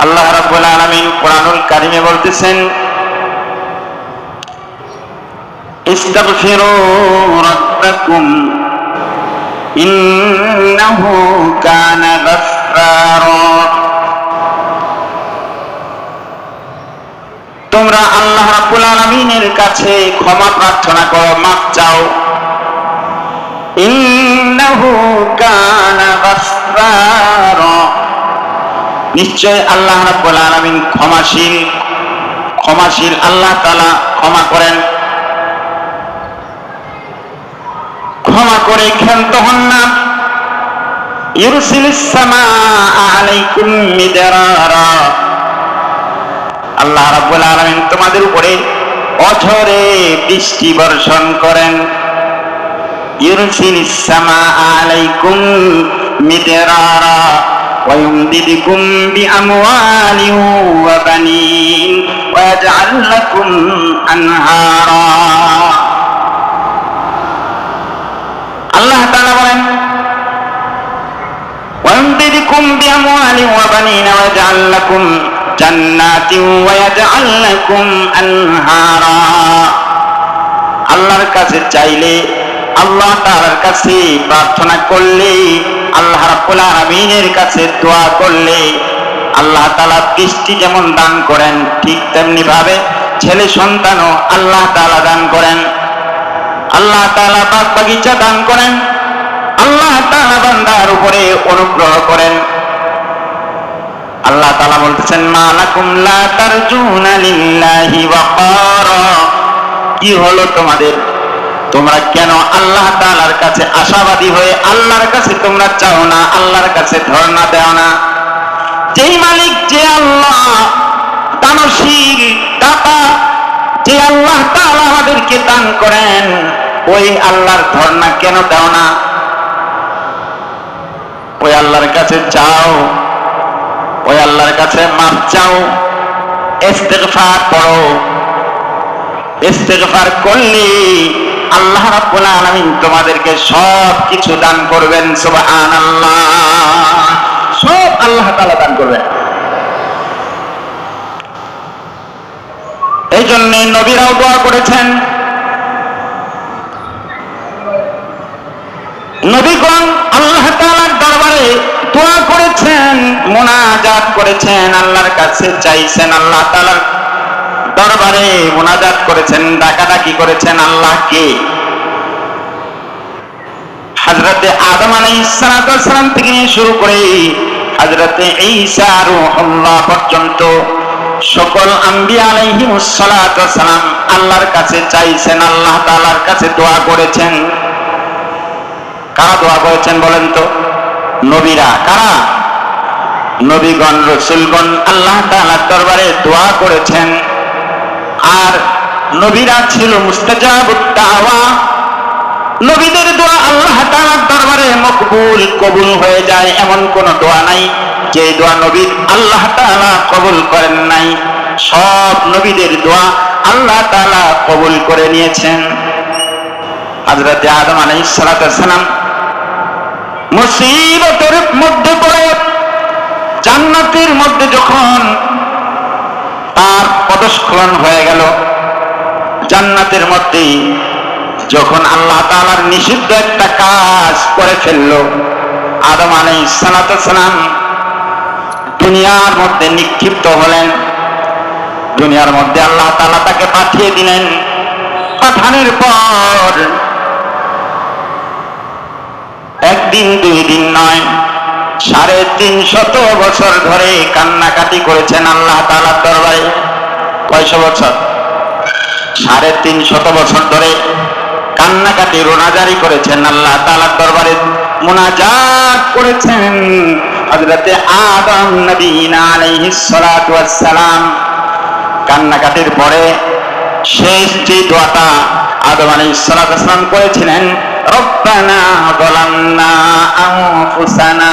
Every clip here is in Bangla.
আল্লাহ রাব্বুল আলামিন কোরআনুল কারিমে বলতেছেন তোমরা আল্লাহ রাব্বুল আলামিনের কাছে ক্ষমা প্রার্থনা করো, মাফ চাও। ইন্নাহু কানা গাফফারা। নিশ্চয় আল্লাহ রাব্বুল আলামিন ক্ষমাশীল ক্ষমাশীল আল্লাহ তাআলা ক্ষমা করেন। ক্ষমা করে ক্ষান্ত হন না। আল্লাহ রাব্বুল আলামিন তোমাদের উপরে অঝরে বৃষ্টি বর্ষণ করেন। ইউরসিলিস সামা আলাইকুম মিদরারা। ويمددكم بأموال وبنين ويجعل لكم أنهارا আল্লাহ তাআলা বলেন ويمددكم بأموال وبنين ويجعل لكم جنات ويجعل لكم أنهارا আল্লাহর কাছে চাইলে আল্লাহ তাআলার কাছে প্রার্থনা করলে আল্লাহ রাব্বুল আলামিনের কাছে দোয়া করলে আল্লাহ তাআলা বৃষ্টি যেমন দান করেন, ঠিক তেমনি ভাবে ছেলে সন্তানও আল্লাহ তাআলা দান করেন। আল্লাহ তাআলা বাগ বাগিচা দান করেন, আল্লাহ তাআলা বান্দার উপরে অনুগ্রহ করেন। আল্লাহ তাআলা বলতেছেন মালাকুম লা তারজুনা কি হলো তোমাদের? তোমরা কেন আল্লাহ তাআলার কাছে আশাবাদী হয়ে আল্লাহর কাছে তোমরা চাও না, আল্লাহর কাছে ধর্ণা দেও না। যেই মালিক, যে আল্লাহ দানশীল দাতা, যে আল্লাহ তাআলা আমাদেরকে দান করেন, ওই আল্লাহর ধর্ণা কেন দাও না? ওই আল্লাহর কাছে চাও ওই আল্লাহর কাছে মাফ চাও, ইস্তেগফার পড়ো। ইস্তেগফার করলে আল্লাহ রাব্বুল তোমাদেরকে সব কিছু দান করবেন, সুবহানাল্লাহ। সব আল্লাহ তাআলা দান করবেন। এই জন্য নবীরাও দোয়া করেছেন। নবীগণ আল্লাহ তাআলার দরবারে দোয়া করেছেন, মোনাজাত করেছেন, আল্লাহর কাছে চাইছেন, আল্লাহ তাআলার দরবারে মোনাজাত করেছেন, ডাকাডাকি করেছেন আল্লাহকে হযরতে আদম আলাইহিস সালাম থেকে শুরু করে হযরতে ঈসা রূহুল্লাহ পর্যন্ত সকল আম্বিয়া আলাইহিমুস সালাম আল্লাহর কাছে চাইছেন, আল্লাহ তাআলার কাছে দোয়া করেছেন। কারা দোয়া করেছেন বলেন তো? নবীরা, কারা? নবীগণ, রসুলগণ আল্লাহ তাআলার দরবারে দোয়া করেছেন। আর নবীরা ছিল মুস্তাজাবুত দাওয়া নবীদের দোয়া আল্লাহ তাআলার দরবারে মকবুল, কবুল হয়ে যায়, এমন কোন দোয়া নাই যে দোয়া নবী আল্লাহ তাআলা কবুল করেন নাই। সব নবীদের দোয়া আল্লাহ তাআলা কবুল করে নিয়েছেন। হযরত আদম আলাইহিস সালাতু সালাম মুসিবতের মধ্যে পড়ে, জান্নাতের মধ্যে যখন তার পদস্খলন হয়ে গেল। জান্নাতের মধ্যে যখন আল্লাহ তাআলার নিষিদ্ধ একটা কাজ করে ফেলল, আদম সালাতু সালাম দুনিয়ার মধ্যে নিক্ষিপ্ত হলেন। দুনিয়ার মধ্যে আল্লাহ তালা তাকে পাঠিয়ে দিলেন। পাঠানোর পর একদিন দুই দিন নয়, সাড়ে তিন শত বছর ধরে কান্নাকাটি করেছেন আল্লাহ তালার দরবারে। কয়শো বছর। সাড়ে তিন শত বছর ধরে কান্নাকাটি, রোনাজারি করেছেন আল্লাহ তালার দরবারে, মোনাজাত করেছেন হজরতে আদম নবীন আলাইহিসালাম কান্নাকাটির পরে শেষ যে দোয়াটা আদম আলাইহিসালাম করেছিলেন, রব্বানা বলান্না আনফুসানা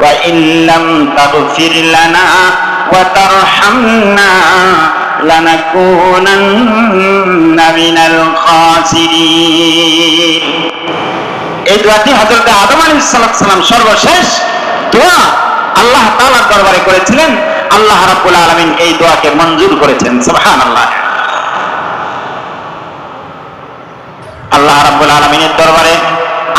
ওয়া ইল্লাম তাগফির লানা ওয়া তারহামনা لنكونن من الخاسرين এই দোয়াটি হজরত আদম আলী সালাম সর্বশেষ দোয়া আল্লাহ তাআলার দরবারে করেছিলেন আল্লাহ রাব্বুল আলামিন এই দোয়াকে মঞ্জুর করেছেন সুবহানাল্লাহ আল্লাহ রাব্বুল আলামিনের দরবারে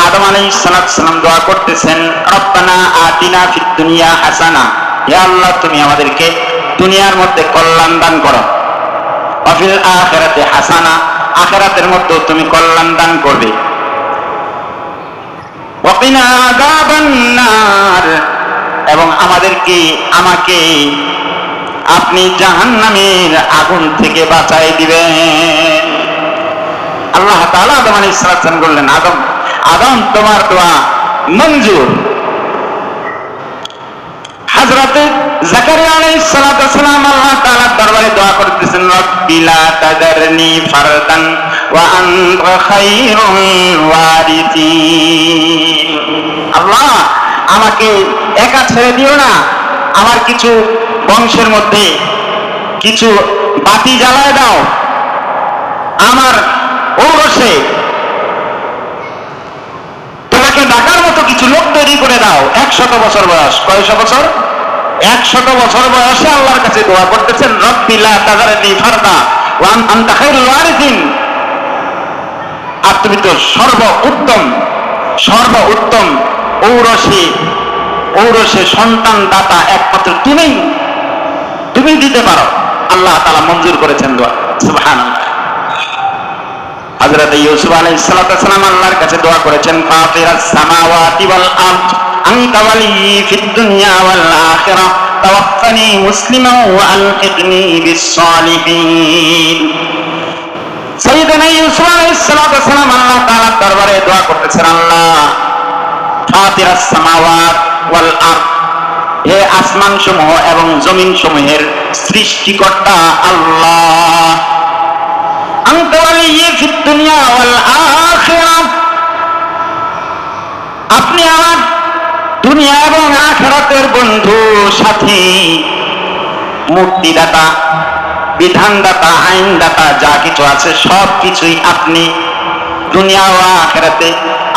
আদম আলাইহিস সালাম দোয়া করতেছেন রব্বানা আতিনা ফিদ দুনিয়া হাসানা হে আল্লাহ তুমি আমাদেরকে দুনিয়ার মধ্যে কল্যাণ দান করো। অফিল আখেরাতে হাসানা, আখেরাতের মধ্যে তুমি কল্যাণ দান করবে। এবং আমাদেরকে আমাকে আপনি জাহান্নামের আগুন থেকে বাঁচাই দিবেন। আল্লাহ তাআলা আদম আলাইহিস সালাম বললেন, আদম আদম, তোমার দোয়া মঞ্জুর হযরতে আমাকে একা ছেড়ে দিও না। আমার কিছু বংশের মধ্যে কিছু বাতি জ্বালায় দাও। আমার ঔরসে তোমাকে ডাকার মতো কিছু লোক তৈরি করে দাও। একশত বছর বয়স। কয়শো বছর? একশত বছর বয়সে আল্লাহর কাছে দোয়া করতেছেন রব্বিল্লা তাজারানি ফারদা ওয়ান আনতা খায়রুল ওয়ারিসিন। আর তুমি তো সর্ব উত্তম সর্ব উত্তম ঔরসে ঔরসে সন্তান দাতা একমাত্র তুমি তুমি দিতে পারো। আল্লাহ তাআলা মঞ্জুর করেছেন দোয়া। সুবহানাল্লাহ। হযরত ইউসুফ আলাইহিস সালাম আল্লাহর কাছে দোয়া করেছেন ফাতিরাস সামাওয়াতি ওয়াল আরদ আনতা ওয়ালি ফিদ দুনিয়া ওয়াল আখিরাহ তাওয়াফফানি মুসলিমান ওয়া আলহিকনি বিস সালিহিন ইউসুফ আলাইহিস সালাম আল্লাহ তাআলার দরবারে দোয়া করতেছেন, আল্লাহ ফাতিরাস সামাওয়াত ওয়াল আরদ, হে আসমান সমূহ এবং জমিন সমূহের সৃষ্টিকর্তা আল্লাহ أنت ولي في الدنيا والآخرة আপনি আমার দুনিয়া এবং আখেরাতের বন্ধু সাথী মুক্তিদাতা বিধানদাতা আইনদাতা যা কিছু আছে সব কিছুই আপনি দুনিয়া ও আখেরাতে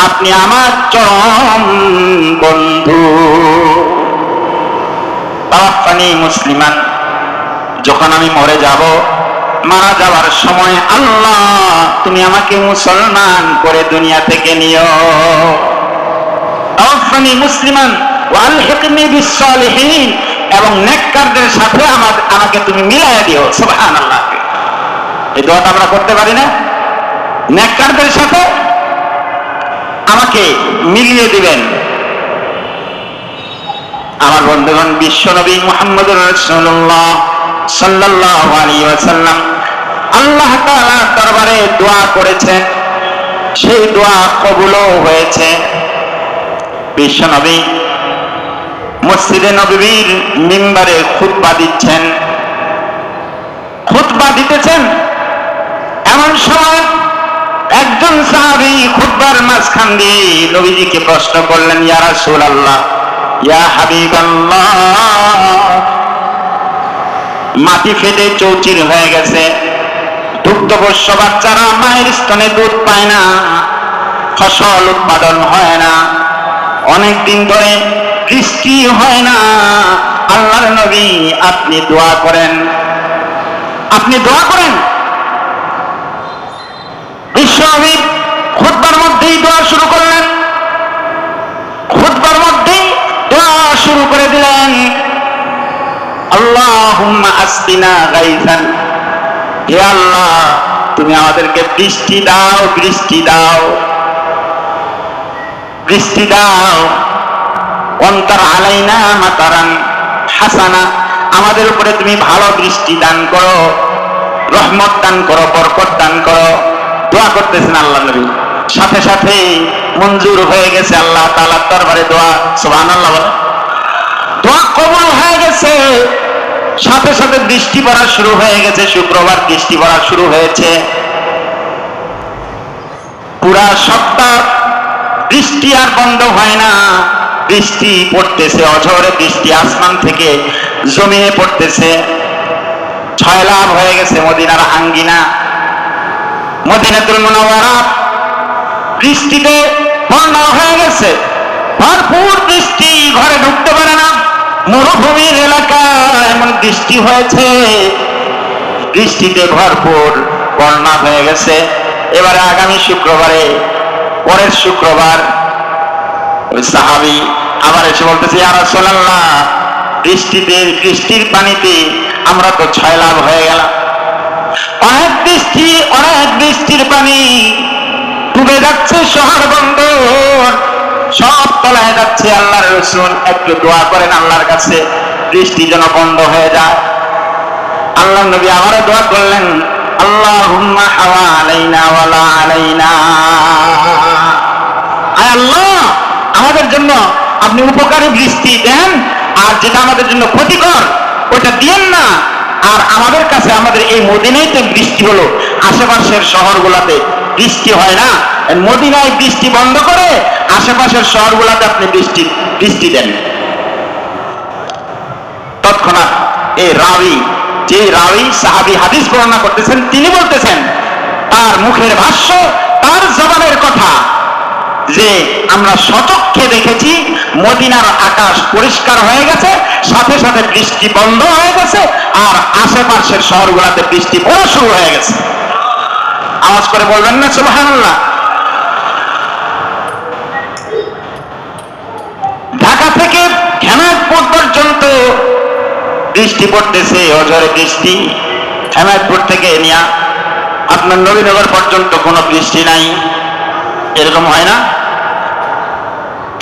আপনি আমার চরম বন্ধু তাওয়াফানি মুসলিমান যখন আমি মরে যাব মারা যাওয়ার সময়, আল্লাহ, তুমি আমাকে মুসলমান করে দুনিয়া থেকে নিও। তাওয়াফানি মুসলিমান ওয়ালহিকনি বিসসালিহিন। এবং নেককারদের সাথে আমার আমাকে তুমি মিলাইয়া দিও, সুবহানাল্লাহ। এই দোয়াটা আমরা করতে পারি না? নেককারদের সাথে আমাকে মিলিয়ে দিবেন। আমার বন্ধুগণ বিশ্বনবী মুহাম্মদ রাসূলুল্লাহ সাল্লাল্লাহু আলাইহি ওয়াসাল্লাম আল্লাহ দরবারে দোয়া করেছেন। সেই দোয়া কবুলও হয়েছে। বিশ্বনবী মসজিদে নবীর মিম্বারে খুতবা দিচ্ছেন। খুতবা দিতেছেন? এমন সময় একজন সাহাবী খুতবার মাঝখান দিয়ে নবীজিকে প্রশ্ন করলেন ইয়ারা ইয়া রাসূলুল্লাহ, ইয়া হাবিবাল্লাহ, মাটি ফেটে চৌচির হয়ে গেছে। দুগ্ধপোষ্য বাচ্চারা মায়ের স্তনে দুধ পায় না, ফসল উৎপাদন হয় না, অনেক দিন ধরে বৃষ্টি হয় না। আল্লাহর নবী, আপনি দোয়া করেন। আপনি দোয়া করেন। বিশ্বনবী খুতবার মধ্যেই দোয়া শুরু করলেন। খুতবার মধ্যেই দোয়া শুরু করে দিলেন। আল্লাহুম্মা আসকিনা গাইসান। হে আল্লাহ, তুমি আমাদেরকে বৃষ্টি দাও বৃষ্টি দাও। বৃষ্টি দাও। অন্তর আলাইনা মাতারান হাসানা। আমাদের উপরে তুমি ভালো বৃষ্টি দান করো, রহমত দান করো, বরকত দান করো। দোয়া করতেছেন আল্লাহ নবী। সাথে সাথে মঞ্জুর হয়ে গেছে আল্লাহ তাআলার দরবারে দোয়া। সুবহানাল্লাহ বলে দোয়া সাথে সাথে বৃষ্টি পড়া শুরু হয়ে গেছে, শুক্রবার বৃষ্টি পড়া শুরু হয়েছে। পুরা সপ্তাহ বৃষ্টি আর বন্ধ হয় না। বৃষ্টি পড়তেছে, অঝরে বৃষ্টি আসমান থেকে জমিয়ে পড়তেছে। ছয় লাভ হয়ে গেছে মদিনার আঙ্গিনা। মদিনাতুল মুনাওয়ারা বৃষ্টিতে বন্ধ হয়ে গেছে। ভরপুর বৃষ্টি ঘরে ঢুকতে পারে না। মরুভূমির এলাকা, এমন বৃষ্টি হয়েছে। বৃষ্টিতে ভরপুর বন্যা হয়ে গেছে। এবারে আগামী শুক্রবারে, পরের শুক্রবার সাহাবি আবার এসে বলতেছে আর সোনাল্লাহ বৃষ্টিতে, বৃষ্টির পানিতে আমরা তো ছয় লাভ হয়ে গেলাম। অনেক বৃষ্টি, অনেক বৃষ্টির পানি ডুবে যাচ্ছে শহর বন্দর সব তলায় যাচ্ছে, আল্লাহর রসুল একটু দোয়া করেন, আল্লাহর কাছে বৃষ্টি যেন বন্ধ হয়ে যায়। আল্লাহ নবী আবারও দোয়া করলেন আল্লাহ আল্লাহ, আমাদের জন্য আপনি উপকারী বৃষ্টি দেন, আর যেটা আমাদের জন্য ক্ষতিকর, ওটা দিয়েন না। আর আমাদের কাছে আমাদের এই মদিনেই মদিনাইতে বৃষ্টি হলো, আশেপাশের শহরগুলোতে। বৃষ্টি হয় না। মদিনায় বৃষ্টি বন্ধ করে আশেপাশের শহরগুলোতে আপনি বৃষ্টি বৃষ্টি দেন। তৎক্ষণাৎ এই রাবি যে রাবি সাহাবি হাদিস বর্ণনা করতেছেন, তিনি বলতেছেন, তার মুখের ভাষ্য, তার জবানের কথা যে আমরা সচক্ষে দেখেছি, মদিনার আকাশ পরিষ্কার হয়ে গেছে, সাথে সাথে বৃষ্টি বন্ধ হয়ে গেছে, আর আশেপাশের শহরগুলোতে বৃষ্টি পড়া শুরু হয়ে গেছে। আওয়াজ করে বলবেন না, সুবহানাল্লাহ। ঢাকা থেকে হেমায়তপুর পর্যন্ত বৃষ্টি পড়তেছে অজরে বৃষ্টি। হেমায়তপুর থেকে নিয়া আপনার নবীনগর পর্যন্ত কোনো বৃষ্টি নাই। এরকম হয় না?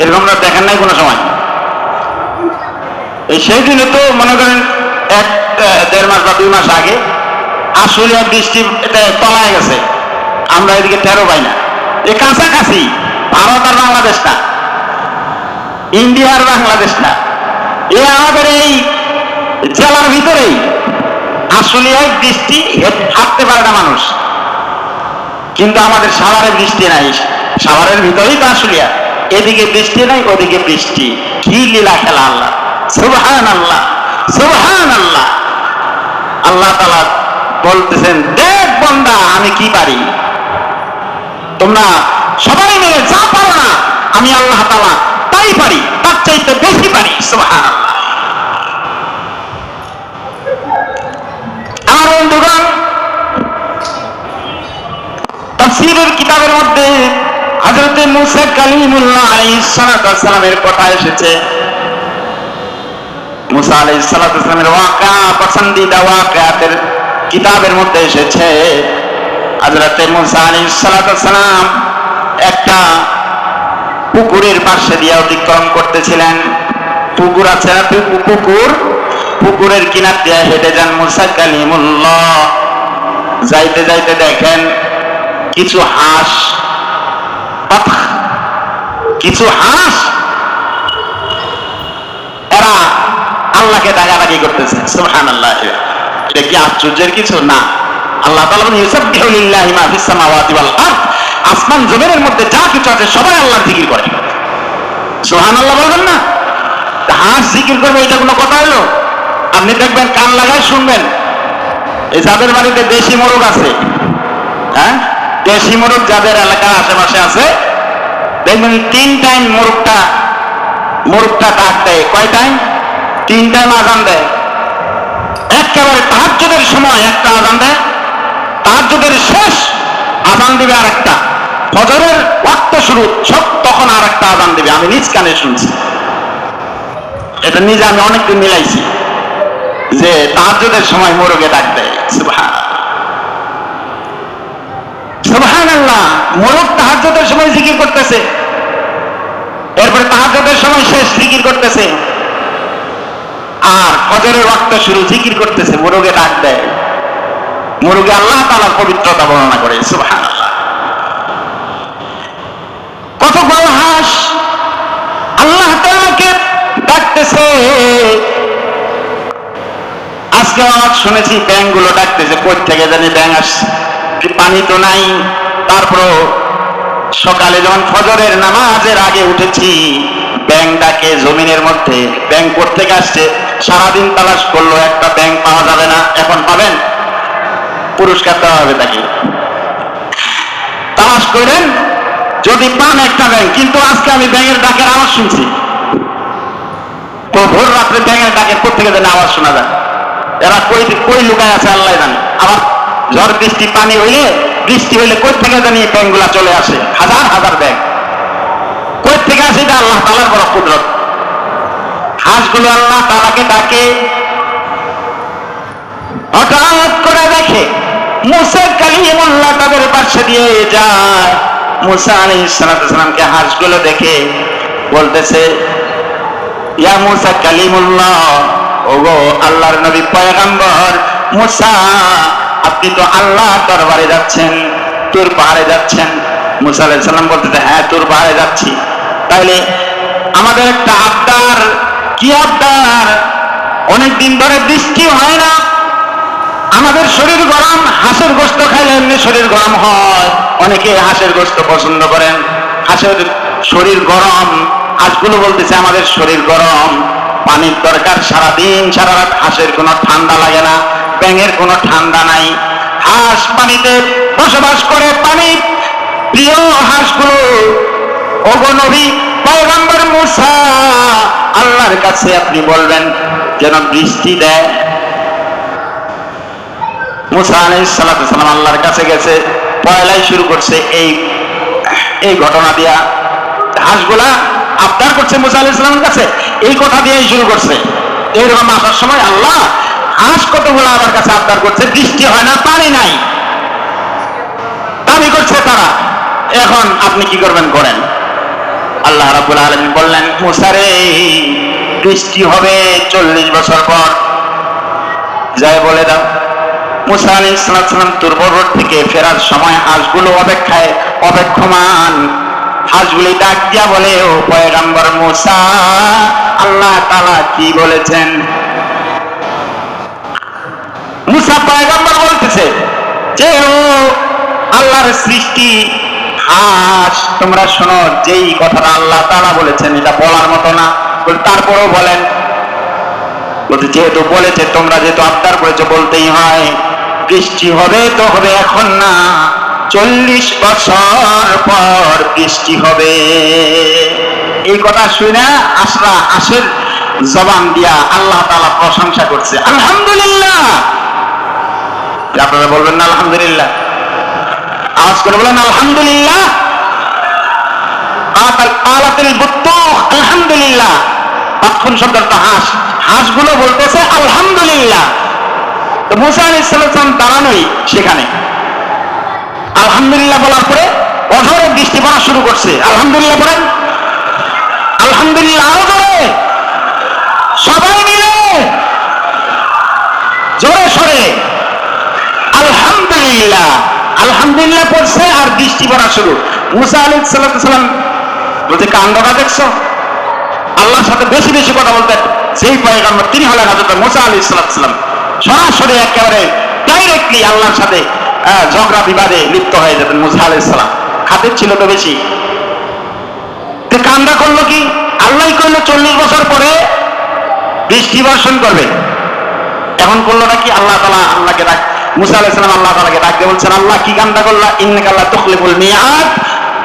এরকম দেখেন নাই কোনো সময়? সেই দিনে তো মনে করেন এক দেড় মাস বা দুই মাস আগে আসলে বৃষ্টি এটা তলায় গেছে। আমরা এদিকে তেরো পাই না। এ কাছাকাছি, ভারত আর বাংলাদেশ না। ইন্ডিয়া আর বাংলাদেশ না। এ আমাদের এই জেলার ভিতরেই আসলে বৃষ্টি হাঁটতে পারে না মানুষ। কিন্তু আমাদের সাভারে বৃষ্টি নাই। সাভারের ভিতরেই তো আসলিয়া এদিকে বৃষ্টি নাই, ওদিকে বৃষ্টি। কি লীলা খেলা আল্লাহ। সুবহান আল্লাহ সুবহান আল্লাহ আল্লাহ তালা বলতেছেন, দেখ বন্দা, আমি কি পারি? তোমরা সবাই মিলে যা পারো না, আমি আল্লাহ তালা তাই পারি, তার চাইতে বেশি পারি। আমার বন্ধুগণ, তাফসীরের কিতাবের মধ্যে হযরত মুসা কালিমুল্লাহ আলাইহিস সালাতু ওয়াস সালামের কথা এসেছে। মুসা আলাইহিস সালাতু ওয়াস সালামের ওয়াকা, পছন্দিদা ওয়াকাতের কিতাবের মধ্যে এসেছে, হযরত মুসা সালাম একটা পুকুরের পাশে দিয়ে অতিক্রম করতেছিলেন। পুকুর আছে না? পুকুর? পুকুরের কিনার দিয়ে হেঁটে যান মুসা কালিমুল্লাহ। যাইতে যাইতে দেখেন কিছু হাঁস কিছু হাঁস। এরা আল্লাহকে ডাকাডাকি করতেছে সুবহান আল্লাহ কি আশ্চর্যের কিছু? না। আল্লাহ তাআলা বলেন আসমান, জমিনের মধ্যে যা কিছু আছে, সবাই আল্লাহর জিকির করে। সুবহানাল্লাহ বলবেন না? হাঁস জিকির করবে, এটা কোনো কথা হলো? আপনি দেখবেন, কান লাগায় শুনবেন। এই যাদের বাড়িতে দেশি মোরগ আছে হ্যাঁ? দেশি মোরগ যাদের এলাকার আশেপাশে আছে, দেখবেন তিন টাইম মোরগটা মোরগটা ডাক দেয় কয় টাইম? তিন টাইম আজান দেয়। একেবারে তাহাজ্জুদের সময় একটা আজান দেয়, তাহাজ্জুদের শেষ আজান দিবে আর একটা ফজরের ওয়াক্ত শুরু সব তখন আর একটা আজান দিবে। আমি নিজ কানে শুনছি। এটা নিজে আমি অনেকদিন মিলাইছি যে তাহাজ্জুদের সময় মোরগে ডাক দেয়। মোরগ তাহাজ্জুদের সময় জিকির করতেছে। এরপরে তাহাজ্জুদের সময় শেষ জিকির করতেছে। আর ফজরের ওয়াক্ত শুরু জিকির করতেছে, মোরগে ডাক দেয়। মোরগে আল্লাহ তাআলার পবিত্রতা বর্ণনা করে আল্লাহ কতগুলো হাঁস আল্লাহ তাআলাকে ডাকতেছে। আজকে আওয়াজ শুনেছি ব্যাংকগুলো ডাকতেছে, কই থেকে জানি ব্যাং আসছে। পানি তো নাই। তারপর সকালে যখন ফজরের নামাজের আগে উঠেছি ব্যাংক ডাকে জমিনের মধ্যে ব্যাংক থেকে আসছে? সারাদিন তালাশ করল, একটা ব্যাংক পাওয়া যাবে না, এখন পাবেন? পুরস্কার দেওয়া হবে তাকে। তালাশ করেন যদি পান একটা ব্যাংক কিন্তু আজকে আমি ব্যাংকের ডাকের আওয়াজ শুনছি। তো ভোর রাত্রে ব্যাংকের ডাকের কোথেকে যেন আওয়াজ শোনা যায়। এরা কই কই লুকায় আছে আল্লাহ জানে। আবার ঝড় বৃষ্টি, পানি হইলে বৃষ্টি হইলে কই থেকে জানি ব্যাংগুলা চলে আসে? হাজার হাজার ব্যাংক কই থেকে আসে এটা আল্লাহ তালার বড় কুদরত। হাঁসগুলো আল্লাহ তালাকে ডাকে। হঠাৎ করে দেখে মুসা কালিমুল্লাহ তাদের পাশে দিয়ে যায়। মুসা আলী হাঁসগুলো দেখে বলতেছে, ইয়া মুসা কালিমুল্লাহ আল্লাহর নবী পয়গাম্বর, মুসা, আপনি তো আল্লাহ দরবারে যাচ্ছেন, তোর পাহাড়ে যাচ্ছেন। মুসা আলাইহিস সালাম বলতেছে হ্যাঁ তোর পাহাড়ে যাচ্ছি। তাইলে আমাদের একটা আবদার কি আবদার অনেক দিন ধরে বৃষ্টি হয় না। আমাদের শরীর গরম, হাঁসের গোস্ত খাইলে এমনি শরীর গরম হয়। অনেকে হাঁসের গোস্ত পছন্দ করেন। হাঁসের শরীর গরম, হাঁসগুলো বলতেছে আমাদের শরীর গরম। পানির দরকার সারাদিন সারা রাত হাঁসের কোনো ঠান্ডা লাগে না, ব্যাঙের কোনো ঠান্ডা নাই। হাঁস পানিতে বসবাস করে পানি প্রিয় হাঁসগুলো। ওগো পয়গম্বর আল্লাহর কাছে আপনি বলবেন, যেন বৃষ্টি দেয়। আল্লাহর কাছে গেছে, পয়লাই শুরু করছে এই এই ঘটনা দিয়া। হাঁসগুলা আবদার করছে মুসা কাছে, এই কথা দিয়েই শুরু করছে। এইরকম আসার সময় আল্লাহ হাঁস কতগুলো আমার কাছে আবদার করছে, বৃষ্টি হয় না, পানি নাই। দাবি করছে তারা। এখন আপনি কি করবেন, করেন? আল্লাহ রাবুল আলমী বললেন মুসারে বৃষ্টি হবে চল্লিশ বছর পর। যাই বলে দাও। মুসা আলী ইসলাম তুর্বরোড থেকে ফেরার সময় হাঁসগুলো অপেক্ষায় অপেক্ষমান। হাঁসগুলি ডাক দিয়া বলে, ও পয়গাম্বর মুসা, আল্লাহ তালা কি বলেছেন? মুসা পয়গাম্বর বলতেছে যে আল্লাহর সৃষ্টি হাঁস, তোমরা শোনো, যেই কথাটা আল্লাহ তালা বলেছেন, এটা বলার মতো না। তারপরেও বলেন বলতে যেহেতু বলেছে, তোমরা যেহেতু আবদার করেছ, বলতেই হয়, বৃষ্টি হবে তো হবে এখন না, চল্লিশ বছর পর বৃষ্টি হবে। এই কথা শুনে আসরা আসের জবান দিয়া আল্লাহ তালা প্রশংসা করছে। আলহামদুলিল্লাহ। আপনারা বলবেন না আলহামদুলিল্লাহ। আওয়াজ করে বলেন, আলহামদুলিল্লাহ। আলহামদুলিল্লাহ। তখন শব্দটা হাঁস, হাঁসগুলো বলতেছে, আলহামদুলিল্লাহ। তো মুসা ইসলাম দাঁড়ানোই সেখানে। আলহামদুলিল্লাহ বলার পরে অঝরে বৃষ্টি পড়া শুরু করছে। আলহামদুলিল্লাহ বলেন, আলহামদুলিল্লাহ, আরও সবাই মিলে জোরে সরে, আলহামদুলিল্লাহ। আলহামদুলিল্লাহ পড়ছে আর বৃষ্টি পড়া শুরু। মুসা আলী সাল্লাম বলছে কান্দটা দেখছ? আল্লাহর সাথে বেশি বেশি কথা বলতেন। সেই পয়গাম্বর তিনি হলেন হাজরত মুসা আলী সাল্লাম সরাসরি একেবারে ডাইরেক্টলি আল্লাহর সাথে ঝগড়া বিবাদে লিপ্ত হয়ে যেতেন মুসা আলী সাল্লাম খাতের ছিল তো বেশি। কান্দা করল কি? আল্লাহ করল চল্লিশ বছর পরে বৃষ্টি বর্ষণ করবে। এখন করল নাকি আল্লাহ তালা আল্লাহকে ডাক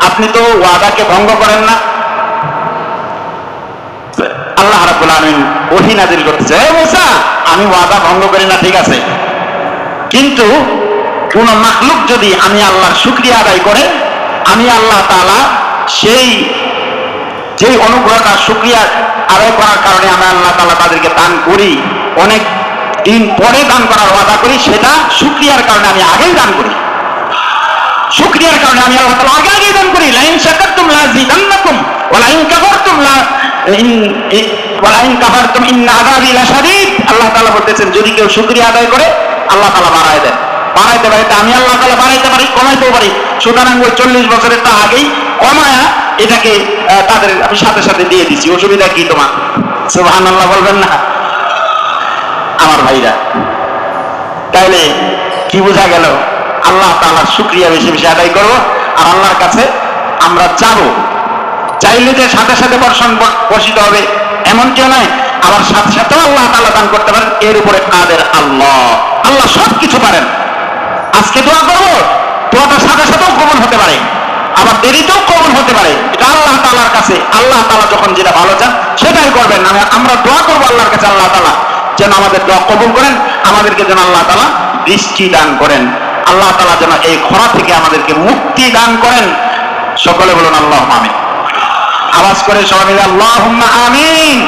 আপনি তো ওয়াদাকে ভঙ্গ করেন না। আল্লাহ রাব্বুল আলামিন ওহী নাজিল করতেছে আমি ওয়াদা ভঙ্গ করি না, ঠিক আছে। কিন্তু কোন মাখলুক যদি আমি আল্লাহর শুকরিয়া আদায় করে, আমি আল্লাহ তাআলা সেই, যেই অনুগ্রহটা শুকরিয়া আদায় করার কারণে আমি আল্লাহ তাআলা তাদেরকে দান করি। অনেক দিন পরে দান করার ওয়াদা করি, সেটা শুক্রিয়ার কারণে আমি আগেই দান করি। শুক্রিয়ার কারণে আমি আল্লাহ তাআলা আগে আগে দান করি। লাইন শাকারতুম লাযিদান্নাকুম ওয়া লাইন কাফারতুম লা ইন, ই- ওয়া লাইন কাফারতুম ইন্না আযাবি লাশাদীদ। আল্লাহ তাআলা বলতেছেন, যদি কেউ শুকরিয়া আদায় করে, আল্লাহ তাআলা বাড়ায় দেন। বাড়াইতে পারি আমি আল্লাহ তাআলা বাড়াইতে পারি, কমাইতেও পারি। সুতরাং ওই চল্লিশ বছরের তা আগেই কমায়া এটাকে তাদের আমি সাথে সাথে দিয়ে দিছি। অসুবিধা কি তোমার? সুবহানাল্লাহ বলবেন না। আমার ভাইরা। তাইলে কি বোঝা গেল? আল্লাহ তাআলার শুক্রিয়া বেশি বেশি আদায় করব। আর আল্লাহর কাছে আমরা চাবো চাইলে যে সাথে সাথে বর্ষণ বর্ষিত হবে, এমন কেউ নয় আবার সাথে সাথেও আল্লাহ তাআলা দান করতে পারেন। এর উপরে কাদের আল্লাহ? আল্লাহ সব কিছু পারেন। আজকে দোয়া করব। দোয়াটা সাথে সাথেও কবুল হতে পারে। আবার দেরিতেও কবুল হতে পারে। এটা আল্লাহ তালার কাছে। আল্লাহ তালা যখন যেটা ভালো চান, সেটাই করবেন। আমরা দোয়া করব আল্লাহর কাছে, আল্লাহ তাআলা। যেন আমাদের দোয়া কবুল করেন, আমাদেরকে যেন আল্লাহ তালা বৃষ্টি দান করেন। আল্লাহ তালা যেন এই খরা থেকে আমাদেরকে মুক্তি দান করেন। সকলে বলুন আল্লাহ আমিন। আওয়াজ করে সবাই আল্লাহ আমিন।